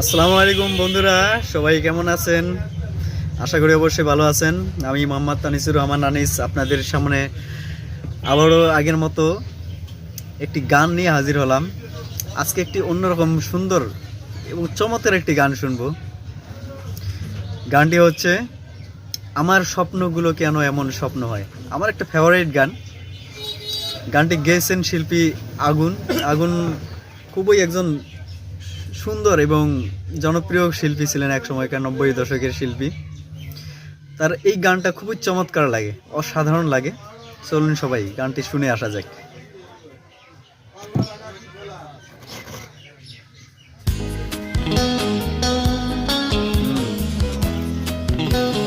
আসসালামু আলাইকুম বন্ধুরা, সবাই কেমন আছেন? আশা করি অবশ্যই ভালো আছেন। আমি মোহাম্মদ তানিসুর রহমান আনিস আপনাদের সামনে আবারও আগের মতো একটি গান নিয়ে হাজির হলাম। আজকে একটি অন্যরকম সুন্দর এবং চমৎকার একটি গান শুনব। গানটি হচ্ছে, আমার স্বপ্নগুলো কেন এমন স্বপ্ন হয়? আমার একটা ফেভারিট গান। গানটি গেয়েছেন শিল্পী আগুন। আগুন খুবই একজন সুন্দর এবং জনপ্রিয় শিল্পী ছিলেন এক সময়কার নব্বই দশকের শিল্পী। তার এই গানটা খুবই চমৎকার লাগে, অসাধারণ লাগে। চলুন সবাই, গানটি শুনে আসা যাক।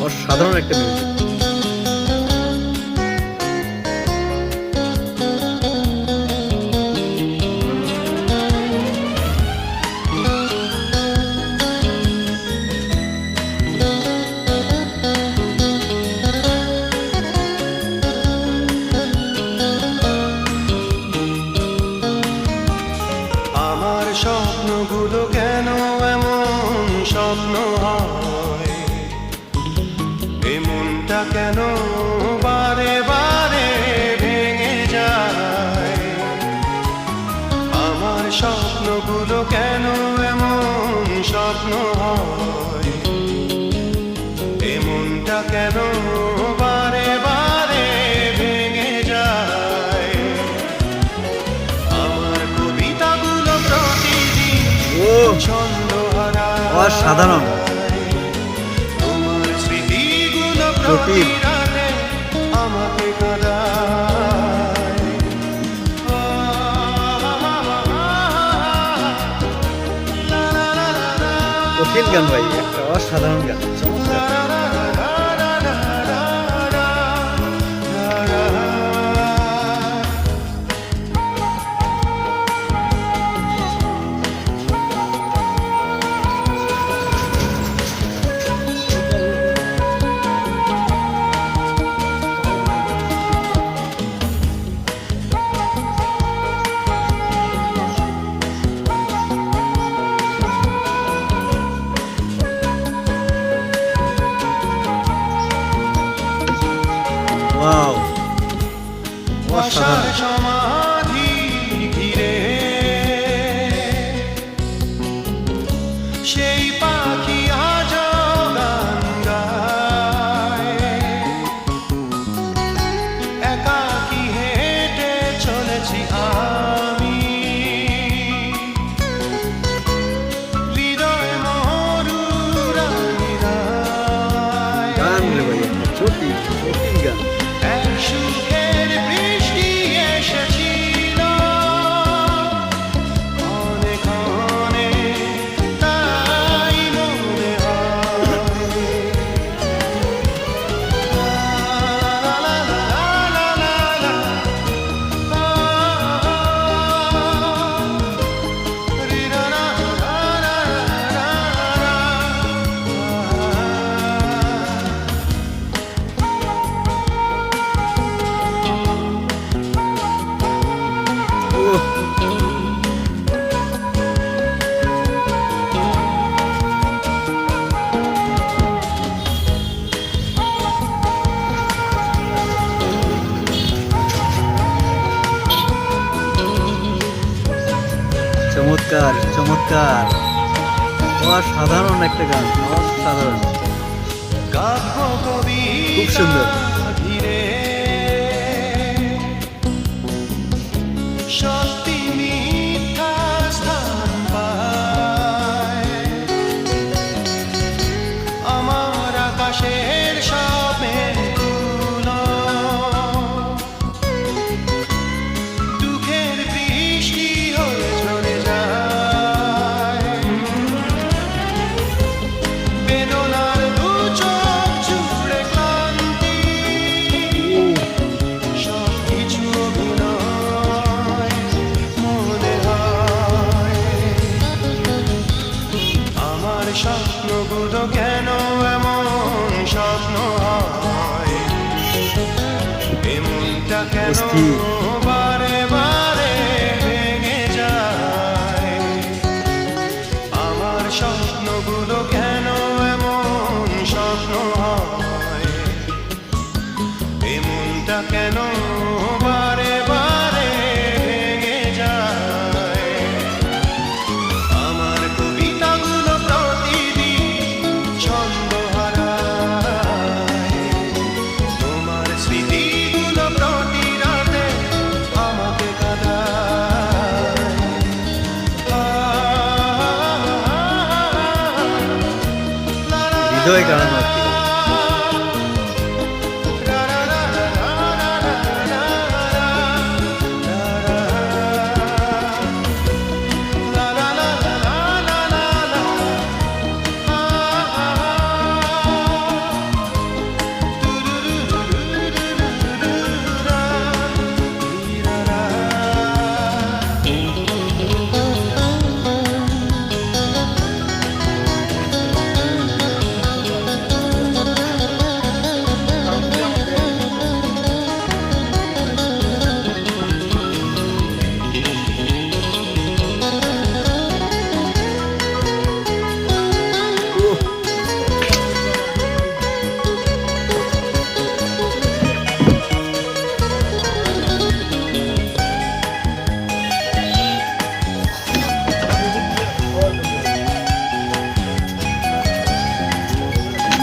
অসাধারণ একটা মিউজিক কেন বারে বারে ভেঙে যায়। আমার স্বপ্নগুলো কেন এমন স্বপ্ন হয়? এ মনটা কেন বারে বারে ভেঙে যায়? আমার কবিতাগুলো প্রতিদিন ছন্দ অসাধারণ। জটিল। কঠিন গান ভাই একটা অসাধারণ গান এক চমৎকার চমৎকার অসাধারণ একটা গান অসাধারণ খুব সুন্দর। অস্থির। স্বপ্নগুলো কেন এমন স্বপ্ন হয় এমনটা কেন Killed, I'm like,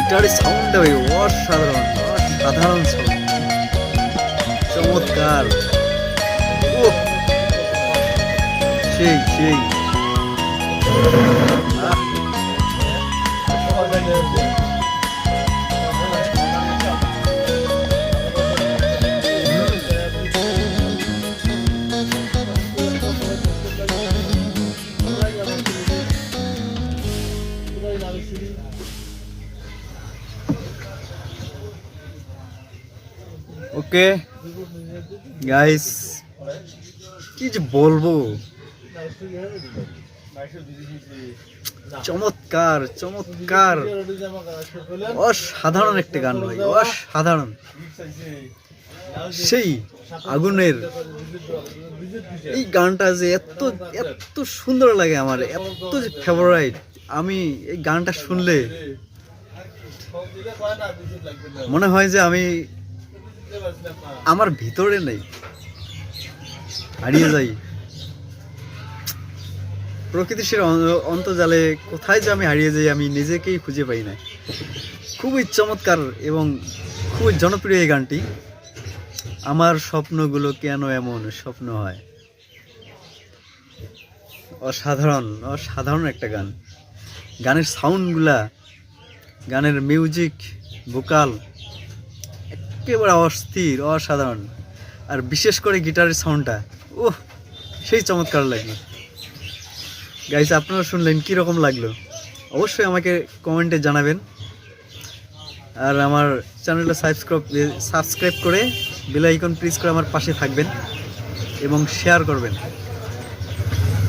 গিটারের সাউন্ডটা ভাই অসাধারণ অসাধারণ চমৎকার। সেই সেই। আহ, ওকে গাইস কি যে বলব? চমৎকার চমৎকার। অসাধারণ একটা গান ভাই, অসাধারণ। সেই আগুনের এই গানটা যে এত এত সুন্দর লাগে আমার, এত যে ফেভারাইট আমি এই গানটা শুনলে মনে হয় যে আমি আমার ভিতরে নেই। হারিয়ে যাই। প্রকৃতির সে অ- অন্তর্জালে কোথায় যে আমি হারিয়ে যাই, আমি নিজেকেই খুঁজে পাই না। খুবই চমৎকার এবং খুবই জনপ্রিয় এই গানটি। আমার স্বপ্নগুলো কেন এমন স্বপ্ন হয়? অসাধারণ অসাধারণ একটা গান। গানের সাউন্ডগুলা গানের মিউজিক ভোকাল একেবারে অস্থির, অসাধারণ। আর বিশেষ করে গিটারের সাউন্ডটা ওহ সেই চমৎকার লাগল। গাইস আপনারা শুনলেন কি রকম লাগল? অবশ্যই আমাকে কমেন্টে জানাবেন। আর আমার চ্যানেলটা সাবস্ক্রাইব সাবস্ক্রাইব করে বেল আইকন প্রেস করে আমার পাশে থাকবেন এবং শেয়ার করবেন।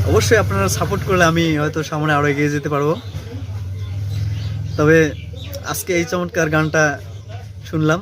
অবশ্যই আপনারা সাপোর্ট করলে আমি হয়তো সামনে আরও এগিয়ে যেতে পারব। তবে আজকে এই চমৎকার গানটা শুনলাম।